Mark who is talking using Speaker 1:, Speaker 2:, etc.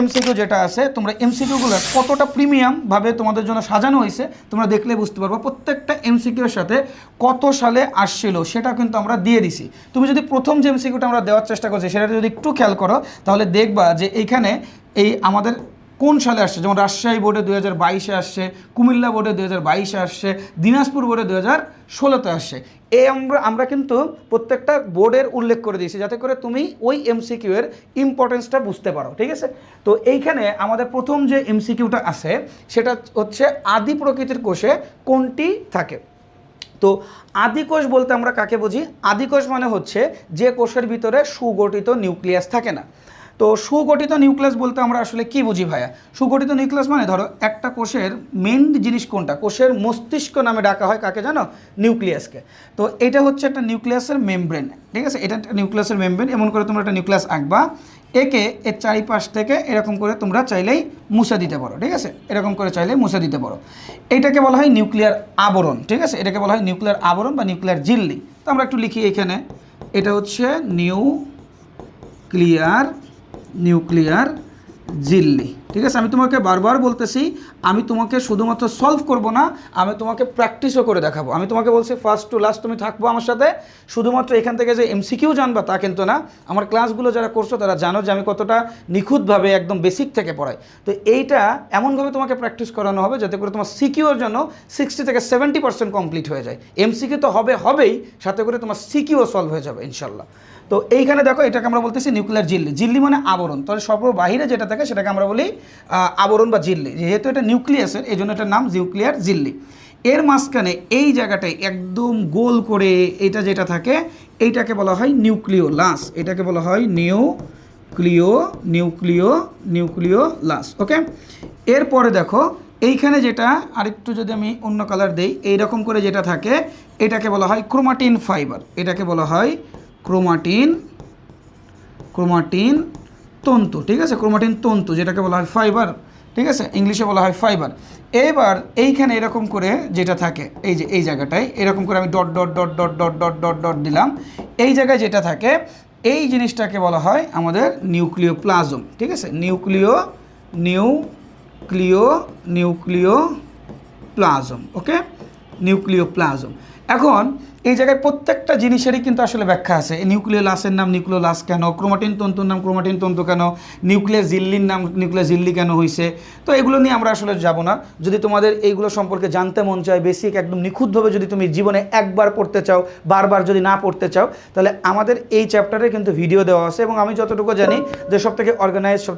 Speaker 1: MCQ যেটা আছে, তোমরা এমসিকিউগুলো কতটা প্রিমিয়ামভাবে তোমাদের জন্য সাজানো হয়েছে, তোমরা দেখলে বুঝতে পারব প্রত্যেকটা এমসিকিউর সাথে কত সালে আসছিল, সেটা কিন্তু আমরা দিয়ে দিছি। তুমি যদি প্রথম যে এমসিকিউটা আমরা দেওয়ার চেষ্টা করছি সেটা যদি একটু খেয়াল করো, তাহলে দেখবা যে এইখানে এই আমাদের কোন সালে আসছে? যেমন রাজশাহী বোর্ডে দু হাজার বাইশে আসছে, কুমিল্লা বোর্ডে দুই হাজার বাইশে আসছে, দিনাজপুর বোর্ডে দু হাজার ষোলোতে আসছে। এ আমরা আমরা কিন্তু প্রত্যেকটা বোর্ডের উল্লেখ করে দিয়েছি যাতে করে তুমি ওই এমসিকিউ এর ইম্পর্টেন্সটা বুঝতে পারো, ঠিক আছে? তো এইখানে আমাদের প্রথম যে এমসিকিউটা আছে, সেটা হচ্ছে আদি প্রকৃতির কোষে কোনটি থাকে? তো আদিকোষ বলতে আমরা কাকে বুঝি? আদিকোষ মানে হচ্ছে যে কোষের ভিতরে সুগঠিত নিউক্লিয়াস থাকে না। তো সুগঠিত নিউক্লিয়াস বলতে আমরা আসলে কি বুঝি ভাইয়া? সুগঠিত নিউক্লিয়াস মানে ধরো একটা কোষের মেন জিনিস কোনটা? কোষের মস্তিষ্ক নামে ডাকা হয় কাকে জানো? নিউক্লিয়াসকে তো এটা হচ্ছে একটা নিউক্লিয়াসের মেমব্রেন ঠিক আছে? এটা একটা নিউক্লিয়াসের মেমব্রেন এমন করে তোমরা একটা নিউক্লিয়াস আঁকবা। একে এর চারিপাশ থেকে এরকম করে তোমরা চাইলেই মুছে দিতে পারো, ঠিক আছে? এরকম করে চাইলেই মুছে দিতে পারো। এটাকে বলা হয় নিউক্লিয়ার আবরণ, ঠিক আছে? এটাকে বলা হয় নিউক্লিয়ার আবরণ বা নিউক্লিয়ার জিল্লি। তো আমরা একটু লিখি এখানে। এটা হচ্ছে নিউ ক্লিয়ার न्यूक्लियर झिल्ली। ঠিক আছে? আমি তোমাকে বারবার বলতেছি, আমি তোমাকে শুধুমাত্র সলভ করব না, আমি তোমাকে প্র্যাকটিসও করে দেখাবো। আমি তোমাকে বলছি ফার্স্ট টু লাস্ট তুমি থাকব আমার সাথে। শুধুমাত্র এখান থেকে যে এমসিকিউ জানবা তা কিন্তু না। আমার ক্লাসগুলো যারা করছ, তারা জানো যে আমি কতটা নিখুঁতভাবে একদম বেসিক থেকে পড়াই। তো এইটা এমনভাবে তোমাকে প্র্যাকটিস করানো হবে যাতে করে তোমার সিকিউর জন্য সিক্সটি থেকে সেভেন্টি পার্সেন্ট কমপ্লিট হয়ে যায়। এমসিকিউ তো হবে, হবেই, সাথে করে তোমার সিকিউও সলভ হয়ে যাবে, ইনশাল্লাহ। তো এইখানে দেখো, এটাকে আমরা বলতেছি নিউক্লিয়ার জিল্লি। জিল্লি মানে আবরণ। তাহলে সর্ব বাহিরে যেটা থাকে, সেটাকে আমরা বলি আবরণ বা জিল্লি, যেহেতু এটা নিউক্লিয়াসের এই জন্য এটার নাম নিউক্লিয়ার জিল্লি। এর মাঝখানে এই জায়গাটায় একদম গোল করে এটা যেটা থাকে, এইটাকে বলা হয় নিউক্লিও লাস এটাকে বলা হয় নিউ ক্লিও নিউক্লিও নিউক্লিও লাস ওকে? এরপরে দেখো, এইখানে যেটা, আরেকটু যদি আমি অন্য কালার দেই, এইরকম করে যেটা থাকে, এটাকে বলা হয় ক্রোমাটিন ফাইবার। এটাকে বলা হয় ক্রোমাটিন ক্রোমাটিন তন্তু, ঠিক আছে? ক্রোমাটিন তন্তু, যেটাকে বলা হয় ফাইবার ঠিক আছে? ইংলিশে বলা হয় ফাইবার এবার এইখানে এরকম করে যেটা থাকে, এই যে এই জায়গাটায়, এরকম করে আমি dot dot dot dot dot dot dot dot দিলাম। এই জায়গায় যেটা থাকে, এই জিনিসটাকে বলা হয় আমাদের নিউক্লিও প্লাজম ঠিক আছে? নিউক্লিও নিউক্লিও নিউক্লিও প্লাজম, ওকে? নিউক্লিও প্লাজম এখন এই জায়গায় প্রত্যেকটা জিনিসেরই কিন্তু আসলে ব্যাখ্যা আছে। নিউক্লিও লাসের নাম নিউক্লিও লাস কেন? ক্রোমাটিন তন্তুর নাম ক্রোমাটিন তন্তু কেন? নিউক্লিয়াস জিল্লির নাম নিউক্লিয়াস জিল্লি কেন হয়েছে তো এগুলো নিয়ে আমরা আসলে যাব না। যদি তোমাদের এইগুলো সম্পর্কে জানতে মন চায় বেসিক একদম নিখুঁতভাবে যদি তুমি জীবনে একবার পড়তে চাও, বারবার যদি না পড়তে চাও, তাহলে আমাদের এই চ্যাপ্টারে কিন্তু ভিডিও দেওয়া আছে এবং আমি যতটুকু জানি যে সব থেকে অর্গানাইজ সব